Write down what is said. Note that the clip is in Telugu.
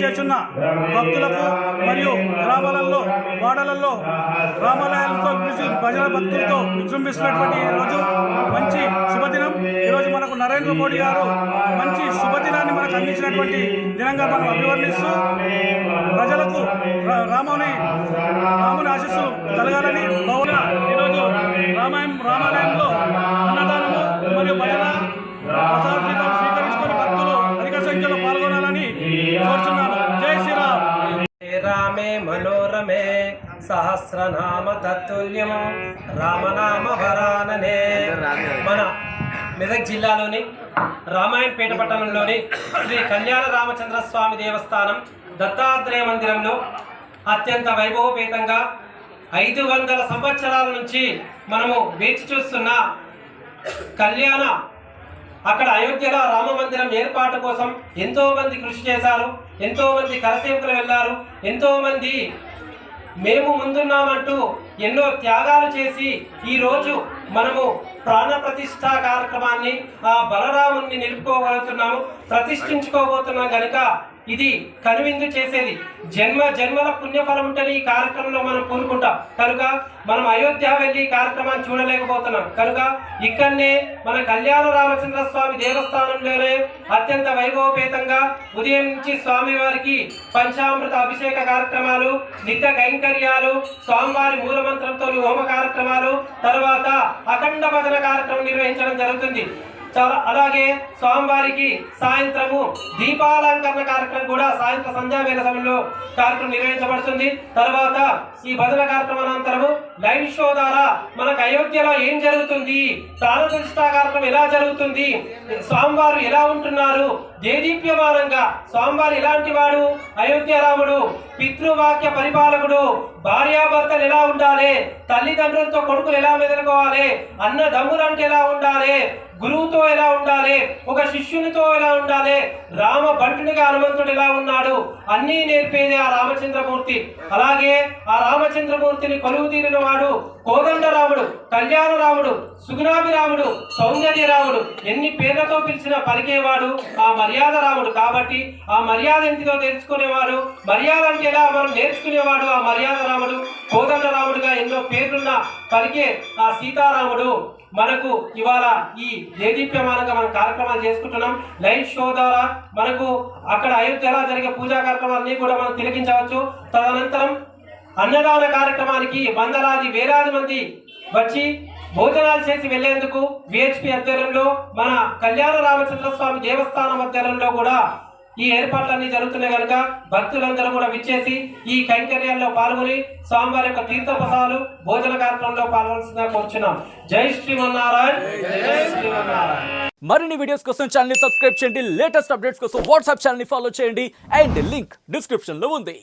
చేస్తున్న భక్తులకు మరియు గ్రామాలలో వాడలలో రామాలయాలతో ప్రజల భజన భక్తులతో విజృంభిస్తున్నటువంటి రోజు మంచి శుభదినం. ఈరోజు మనకు నరేంద్ర మోడీ గారు మంచి శుభదినాన్ని మనకు అందించినటువంటి దినంగా మనం అభివర్ణిస్తూ ప్రజలకు రా- రాముని రాముని ఆశీస్సులు కలగాలని భవన సహస్రనామ తత్తుల్యం రామనామ వరాననే మన మెదక్ జిల్లాలోని రామాయణపేట పట్టణంలోని శ్రీ కళ్యాణ రామచంద్ర స్వామి దేవస్థానం దత్తాత్రేయ మందిరంలో అత్యంత వైభవపేతంగా ఐదు వందల సంవత్సరాల నుంచి మనము వేచి చూస్తున్న కళ్యాణ అక్కడ అయోధ్యలో రామ మందిరం ఏర్పాటు కోసం ఎంతోమంది కృషి చేశారు ఎంతోమంది కరసేవకులు వెళ్ళారు ఎంతోమంది మేము ముందున్నామంటూ ఎన్నో త్యాగాలు చేసి ఈరోజు మనము ప్రాణ ప్రతిష్ట కార్యక్రమాన్ని ఆ బలరాముని నిలుపుకోగలుగుతున్నాము ప్రతిష్ఠించుకోబోతున్నాం కనుక ఇది కనువిందు చేసేది. జన్మ జన్మల పుణ్యఫలం ఉంటేనే ఈ కార్యక్రమంలో మనం పూనుకుంటాం. కనుక మనం అయోధ్య వెళ్ళి ఈ కార్యక్రమాన్ని చూడలేకపోతున్నాం. కనుక ఇక్కడనే మన కళ్యాణ రామచంద్ర స్వామి దేవస్థానంలోనే అత్యంత వైభవపేతంగా ఉదయం నుంచి స్వామి వారికి పంచామృత అభిషేక కార్యక్రమాలు నిత్య కైంకర్యాలు స్వామివారి మూలమంత్రంతో హోమ కార్యక్రమాలు తర్వాత అఖండ భజన కార్యక్రమం నిర్వహించడం జరుగుతుంది. అలాగే స్వామివారికి సాయంత్రము దీపాలంకరణ కార్యక్రమం కూడా సాయంత్రం సంధ్యా వేల సమయంలో కార్యక్రమం నిర్వహించబడుతుంది. తర్వాత ఈ భజన కార్యక్రమం అనంతరము లైవ్ షో ద్వారా మనకు అయోధ్యలో ఏం జరుగుతుంది ప్రాణప్రతిష్ఠ కార్యక్రమం ఎలా జరుగుతుంది స్వామివారు ఎలా ఉంటున్నారు దేదీప్యమానంగా స్వామివారు ఎలాంటి వాడు అయోధ్య రాముడు పితృవాక్య పరిపాలకుడు భార్యాభర్తలు ఎలా ఉండాలి తల్లిదండ్రులతో కొడుకులు ఎలా మెదలుకోవాలి అన్నదమ్ములు అంటే ఎలా ఉండాలి గురువుతో ఎలా ఉండాలి? ఒక శిష్యునితో ఎలా ఉండాలి? రామ బంటునిగా హనుమంతుడు ఎలా ఉన్నాడు? అన్నీ నేర్పేది ఆ రామచంద్రమూర్తి. అలాగే ఆ రామచంద్రమూర్తిని కొలువు తీరిన వాడు కోదండరాముడు కళ్యాణ రాముడు సుగుణాభి రాముడు సౌందర్య రాముడు ఎన్ని పేర్లతో పిలిచినా పలికేవాడు ఆ మర్యాద రాముడు. కాబట్టి ఆ మర్యాద ఎంతితో తెలుసుకునేవాడు? మర్యాద అంటే ఎలా? మనం నేర్చుకునేవాడు ఆ మర్యాద రాముడు కోదండ రాముడుగా ఎన్నో పేర్లున్న పలికే ఆ సీతారాముడు. మనకు ఇవాళ ఈ దేదీప్యమానంగా మనం కార్యక్రమాలు చేసుకుంటున్నాం. లైవ్ షో ద్వారా మనకు అక్కడ అయోధ్యలో జరిగే పూజా కార్యక్రమాలన్నీ కూడా మనం తిలకించవచ్చు. తదనంతరం అన్నదాన కార్యక్రమానికి వందలాది వేలాది మంది వచ్చి భోజనాలు చేసి వెళ్ళేందుకు విహెచ్పి ఆధ్వర్యంలో మన కళ్యాణ రామచంద్ర స్వామి దేవస్థానం ఆధ్వర్యంలో కూడా ఈ ఏర్పాట్లన్నీ జరుగుతున్నాయి కనుక భక్తులందరూ కూడా విచ్చేసి ఈ కైంకర్యాల్లో పాల్గొని స్వామివారి యొక్క తీర్థప్రసాదాలు భోజన కార్యక్రమంలో పాల్గొనాల్సిందిగా కోరుచున్నాం. జై శ్రీమన్నారాయణ. జై శ్రీమన్నారాయణ. మరిన్ని వీడియోస్ కోసం ఛానల్ సబ్స్క్రైబ్ చేయండి. లేటెస్ట్ అప్డేట్స్ కోసం వాట్సాప్ ఛానల్ ఫాలో చేయండి. అండ్ లింక్ డిస్క్రిప్షన్లో ఉంది.